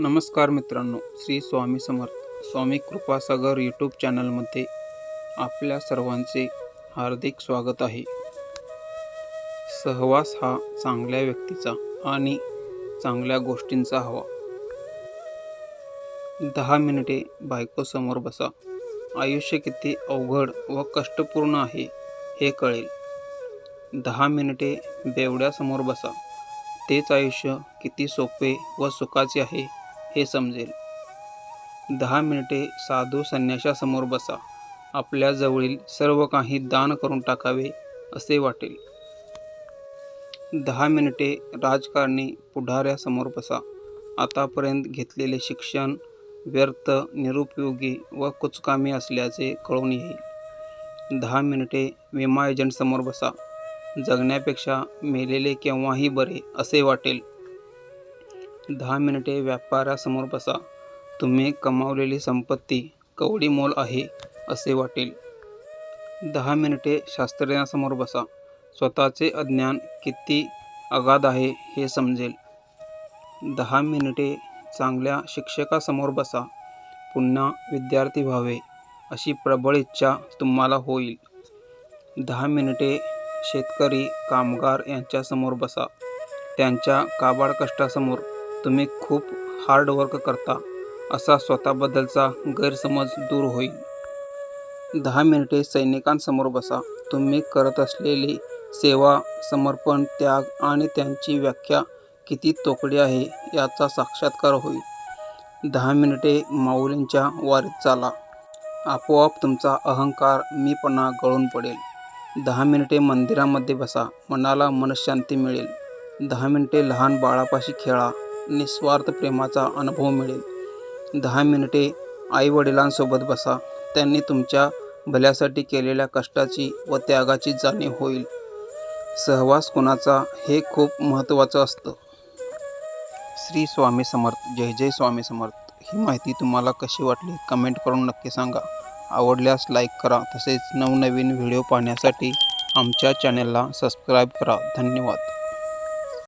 नमस्कार मित्रांनो श्री स्वामी समर्थ स्वामी कृपासागर यूट्यूब चॅनलमध्ये आपल्या सर्वांचे हार्दिक स्वागत आहे. सहवास हा चांगल्या व्यक्तीचा आणि चांगल्या गोष्टींचा हवा. दहा मिनिटे बायकोसमोर बसा. आयुष्य किती अवघड व कष्टपूर्ण आहे हे कळेल. दहा मिनिटे बेवड्यासमोर बसा. तेच आयुष्य किती सोपे व सुखाचे आहे हे समजेल. दहा मिनिटे साधू संन्याशासमोर बसा. आपल्या जवळील सर्व काही दान करून टाकावे असे वाटेल. दहा मिनिटे राजकारणी पुढाऱ्यासमोर बसा. आतापर्यंत घेतलेले शिक्षण व्यर्थ निरुपयोगी व कुचकामी असल्याचे कळून येईल. दहा मिनिटे विमा एजंटसमोर बसा. जगण्यापेक्षा मेलेले केव्हाही बरे असे वाटेल. दहा मिनिटे व्यापारासमोर बसा. तुम्ही कमावलेली संपत्ती कवडी मोल आहे असे वाटेल. दहा मिनिटे शास्त्रज्ञासमोर बसा. स्वतःचे अज्ञान किती अगाध आहे हे समजेल. दहा मिनिटे चांगल्या शिक्षकासमोर बसा. पुन्हा विद्यार्थी व्हावे अशी प्रबळ इच्छा तुम्हाला होईल. दहा मिनिटे शेतकरी कामगार यांच्यासमोर बसा. त्यांच्या काबाड कष्टासमोर. तुम्ही खूप हार्ड वर्क करता असा स्वतःबद्दलचा गैरसमज दूर होईल. दहा मिनिटे सैनिकांसमोर बसा. तुम्ही करत असलेली सेवा समर्पण त्याग आणि त्यांची व्याख्या किती तोकडी आहे याचा साक्षात्कार होईल. दहा मिनिटे माऊलींच्या वारीत चाला. आपोआप तुमचा अहंकार मीपणा गळून पडेल. दहा मिनिटे मंदिरामध्ये बसा. मनाला मनशांती मिळेल. दहा मिनिटे लहान बाळापाशी खेळा. निस्वार्थ प्रेमाचा अनुभव मिळेल. दहा मिनिटे आईवडिलांसोबत बसा. त्यांनी तुमच्या भल्यासाठी केलेल्या कष्टाची व त्यागाची जाणीव होईल. सहवास कोणाचा हे खूप महत्त्वाचं असतं. श्री स्वामी समर्थ जय जय स्वामी समर्थ. ही माहिती तुम्हाला कशी वाटली? कमेंट करून नक्की सांगा. आवडल्यास लाईक करा. तसेच नवनवीन व्हिडिओ पाहण्यासाठी आमच्या चॅनलला सबस्क्राईब करा. धन्यवाद.